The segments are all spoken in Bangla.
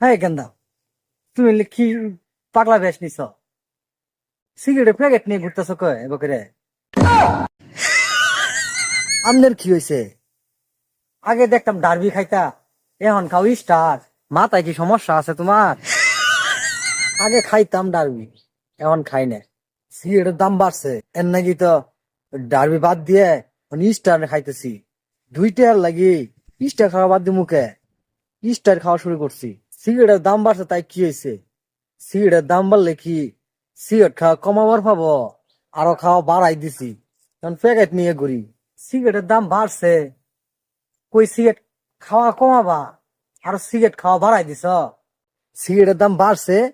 হ্যাঁ কেন্দা তুমি কি পাগলা বেশ নিছ? সিগারেট প্যাকেট নিয়ে ঘুরতেছ কয় বকরে আমনের কি হয়েছে আগে দেখতাম ডারবি খাইতা, এখন খাও স্টার। মাথায় কি সমস্যা আছে তোমার? আগে খাইতাম ডারবি, এখন খাই না। সিগারেটের দাম বাড়ছে, এর নাকি তো ডারবি বাদ দিয়ে স্টার খাইতেছি। দুইটার লাগি স্টার খাওয়া বাদ দিয়ে মুখে। স্টার খাওয়া শুরু করছি। সিগারেটের দাম বাড়ছে তাই কি হয়েছে? সিগারেটের দাম বাড়লে কি সিগারেট খাওয়া কমাবার পাবো? আরও খাওয়া বাড়াই দিছি। কারণ প্যাকেট নিয়ে ঘুরি। সিগারেটের দাম বাড়ছে। কই সিগারেট খাওয়া কমাবা? আরও সিগারেট খাওয়া বাড়াই দিছ? সিগারেটের দাম বাড়ছে।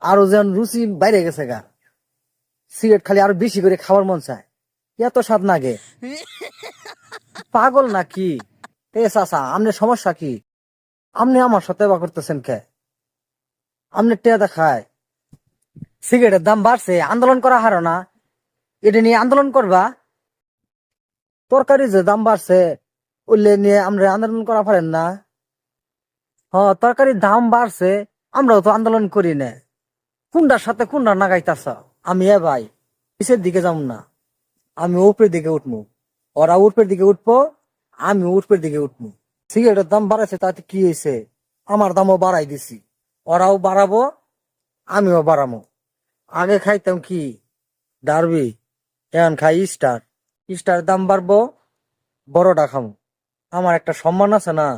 আরও যেন রুচি বাইরে গেছে গা। সিগারেট খালি আরও বেশি করে খাওয়ার মন চায়। এত স্বাদ নাগে। পাগল নাকি? এ চাচা আমনের সমস্যা কি? আপনি আমার সাথে বা করতেছেন কে? আপনি টিয়া দেখায়। সিগারেটের দাম বাড়ছে, আন্দোলন করা হারো না। এটা নিয়ে আন্দোলন করবা? তরকারি যে দাম বাড়ছে উল্লে নিয়ে আমরা আন্দোলন করা পারেন না। হ, তরকারির দাম বাড়ছে, আমরাও তো আন্দোলন করি না। কোনটার সাথে কোনটা নাগাইতাছ, আমি এ ভাই, পিছের দিকে যাব না। আমি উপরের দিকে উঠবো ওরা উপরের দিকে উঠবো, আমি উপরের দিকে উঠবো সিগারেটের দাম বাড়াইছে, তাতে কি হয়েছে? আমার দামও বাড়াই দিছি। ওরাও বাড়াবো, আমিও বাড়াবো আগে খাইতাম কি? ডারবি, এখন খাই স্টার। স্টার দাম বাড়বো, বড়টা খামো। আমার একটা সম্মান আছে না?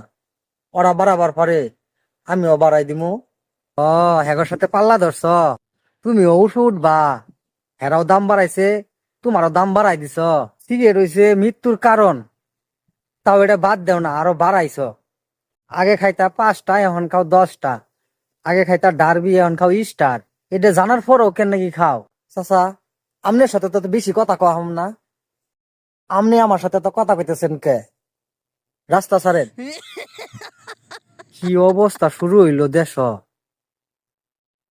ওরা বাড়াবার পরে আমিও বাড়াই দিমু। ও, হেগর সাথে পাল্লা ধরছ? তুমিও ওষুধ বা হেরাও দাম বাড়াইছে, তোমারও দাম বাড়াই দিছ। সিগারেট হইছে মৃত্যুর কারণ। তাও এটা বাদ দেও না আরও বাড়াইছ। আগে খাইতা পাঁচটা এখন খাও দশটা। আগে খাইতা ডারবি এখন খাও স্টার। এটা জানার পরও কেন নাকি খাও? চাচা আমনের সাথে তো বেশি কথা কম না। আমনি আমার সাথে তো কথা কইতেছেন কে? রাস্তা ছাড়েন। কি অবস্থা শুরু হইল দেশ?